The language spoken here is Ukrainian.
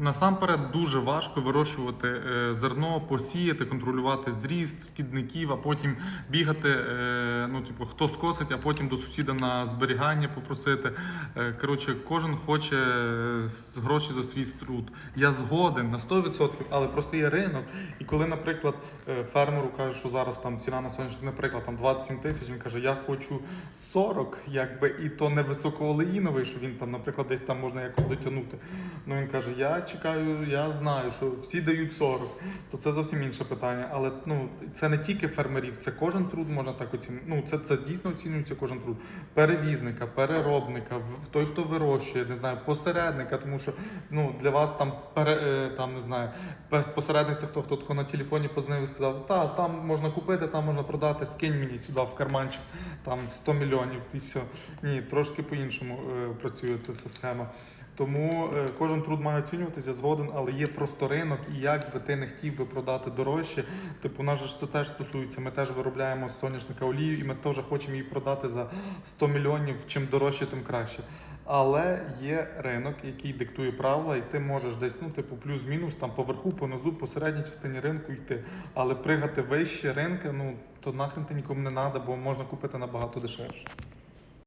Насамперед дуже важко вирощувати е, зерно, посіяти, контролювати зріст шкідників, а потім бігати. Ну, типу, хто скосить, а потім до сусіда на зберігання попросити. Е, Коротше, кожен хоче е, гроші за свій труд. Я згоден на 100%, але просто є ринок. І коли, наприклад, е, фермеру каже, що зараз там ціна на соняшник, наприклад, там 27 тисяч, він каже, я хочу 40, якби, і то не високоолеїновий, що він там, наприклад, десь там можна якось дотягнути. Ну він каже: я чекаю, я знаю, що всі дають 40, то це зовсім інше питання. Але ну це не тільки фермерів, це кожен труд можна так оцінити. Ну це, це дійсно оцінюється кожен труд. Перевізника, переробника, той, хто вирощує, не знаю, посередника, тому що ну для вас там пере е, там не знаю, посередник хто хто тако на телефоні позвонив і сказав, та там можна купити, там можна продати, скинь мені сюди в карманчик там 100 мільйонів. І все. Ні, трошки по-іншому е, працює ця вся схема. Тому е, кожен труд має оцінюватися згоден, але є просто ринок, і як би ти не хотів би продати дорожче, типу, нас ж це теж стосується. Ми теж виробляємо соняшника олію, і ми теж хочемо її продати за 100 мільйонів. Чим дорожче, тим краще. Але є ринок, який диктує правила, і ти можеш десь, ну, типу, плюс-мінус, там поверху, понизу, по середній частині ринку йти. Але пригати вище ринки, ну то нахрен ти нікому не треба, бо можна купити набагато дешевше.